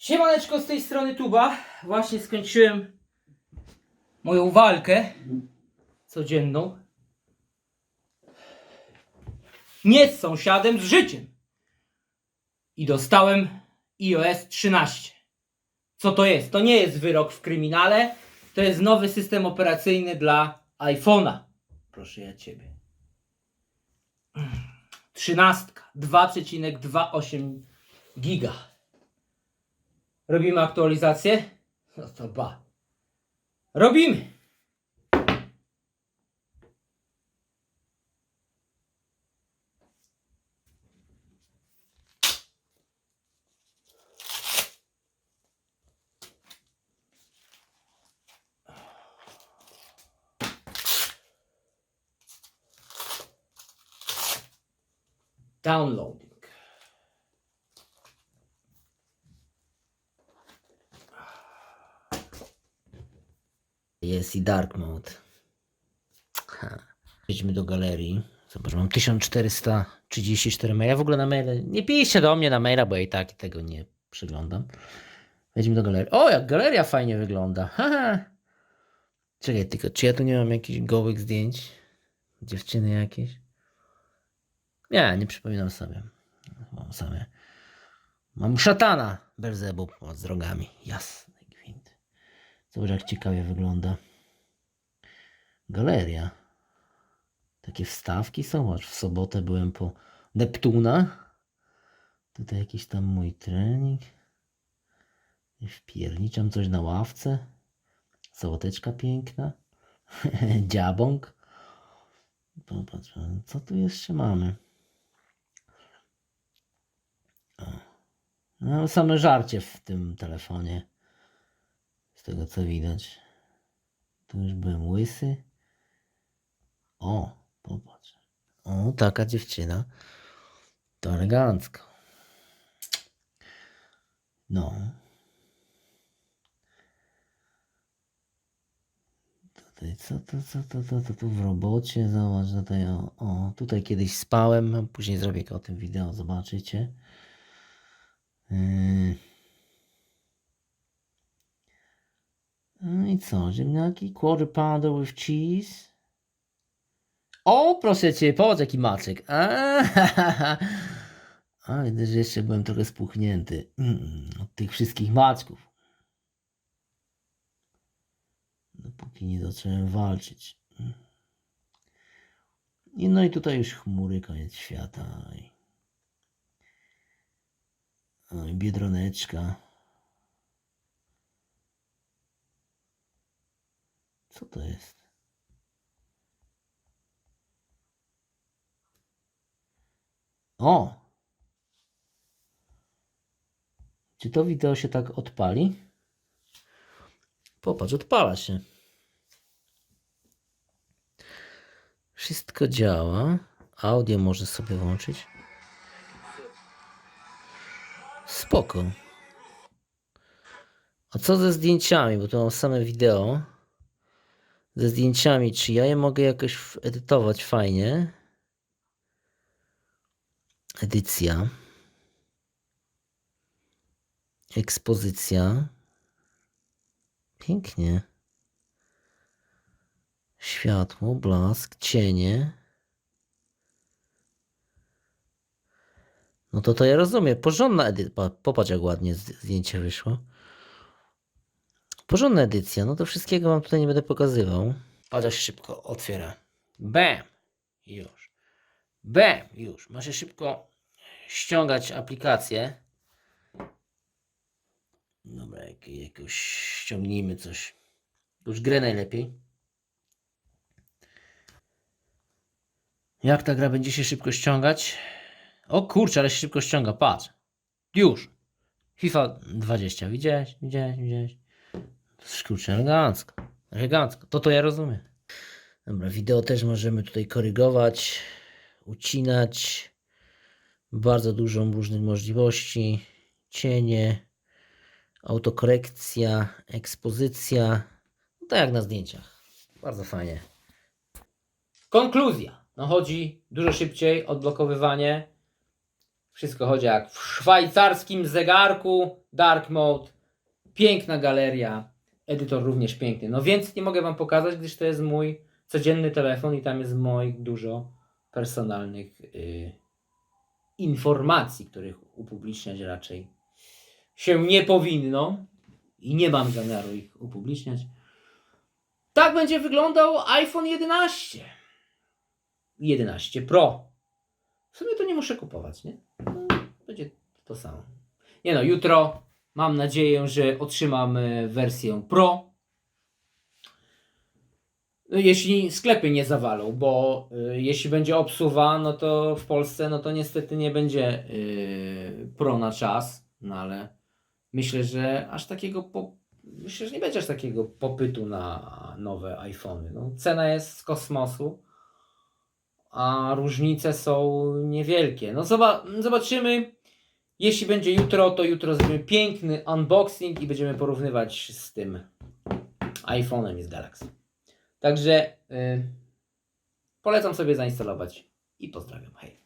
Siemaneczko z tej strony Tuba. Właśnie skończyłem moją walkę codzienną. Nie z sąsiadem, z życiem. I dostałem iOS 13. Co to jest? To nie jest wyrok w kryminale. To jest nowy system operacyjny dla iPhone'a. Proszę ja ciebie. 13. 2,28 giga. Robimy aktualizację? No to ba. Robimy! Downloading. Jest i dark mode. Ha. Do galerii. Zobacz, mam 1434 maila. W ogóle na maile. Nie piszcie do mnie na maila, bo ja i tak tego nie przyglądam. Wejdźmy do galerii. O, jak galeria fajnie wygląda. Haha. Czekaj, tylko czy ja tu nie mam jakichś gołych zdjęć? Dziewczyny jakieś? Nie, nie przypominam sobie. Mam same. Mam szatana Belzebub z rogami. Gwint. Zobacz jak ciekawie wygląda. Galeria. Takie wstawki są. Zobacz, w sobotę byłem po Neptuna. Tutaj jakiś tam mój trening. Wpierniczam coś na ławce. Sałateczka piękna. Dziabąk. Popatrz, co tu jeszcze mamy? No, same żarcie w tym telefonie. Z tego co widać. Tu już byłem łysy. O, popatrz. O, taka dziewczyna. To elegancko. No. Tutaj, co to, co to, to, to, tu w robocie, zobacz, tutaj, o, o, tutaj kiedyś spałem, później zrobię o tym wideo, zobaczycie. Yy. No i co, ziemniaki, quarter pounder with cheese. O, proszę cię, popatrz jaki maczek. A, A widzę, że jeszcze byłem trochę spuchnięty mm, od tych wszystkich maczków. Dopóki nie zacząłem walczyć. I no i tutaj już chmury, koniec świata. I, o, i biedroneczka. Co to jest? O! Czy to wideo się tak odpali? Popatrz, odpala się. Wszystko działa. Audio może sobie włączyć. Spoko. A co ze zdjęciami? Bo tu mam same wideo. Ze zdjęciami, czy ja je mogę jakoś edytować fajnie? Edycja. Ekspozycja. Pięknie. Światło, blask, cienie. No to to ja rozumiem. Porządna edycja. Popatrz jak ładnie zdjęcie wyszło. Porządna edycja. No to wszystkiego wam tutaj nie będę pokazywał. Się szybko otwiera. Bam! Już. Bam! Już. Masz się szybko ściągać aplikację. Dobra, jak, jakoś ściągnijmy coś. Już grę najlepiej. Jak ta gra będzie się szybko ściągać? O kurczę, ale się szybko ściąga, patrz. Już. FIFA 20. Widziałeś? Widziałeś? Widziałeś? Kurczę, elegancko. Elegancko. To to ja rozumiem. Dobra, wideo też możemy tutaj korygować, ucinać. Bardzo dużo różnych możliwości. Cienie, autokorekcja, ekspozycja. No tak jak na zdjęciach. Bardzo fajnie. Konkluzja. No chodzi dużo szybciej, odblokowywanie. Wszystko chodzi jak w szwajcarskim zegarku. Dark mode. Piękna galeria. Edytor również piękny. No więc nie mogę wam pokazać, gdyż to jest mój codzienny telefon i tam jest moich dużo personalnych y, informacji, których upubliczniać raczej się nie powinno i nie mam zamiaru ich upubliczniać. Tak będzie wyglądał iPhone 11. 11 Pro. W sumie to nie muszę kupować, nie? No, będzie to samo. Nie no, jutro mam nadzieję, że otrzymam e, wersję Pro. No, Jeśli sklepy nie zawalą, bo y, jeśli będzie obsuwa, no to w Polsce, no to niestety nie będzie y, Pro na czas, no ale myślę, że aż takiego po, myślę, że nie będzie aż takiego popytu na nowe iPhony. No, cena jest z kosmosu, a różnice są niewielkie. No zoba, zobaczymy. Jeśli będzie jutro, to jutro zrobimy piękny unboxing i będziemy porównywać z tym iPhone'em i z Galaxy. Także y, polecam sobie zainstalować i pozdrawiam. Hej.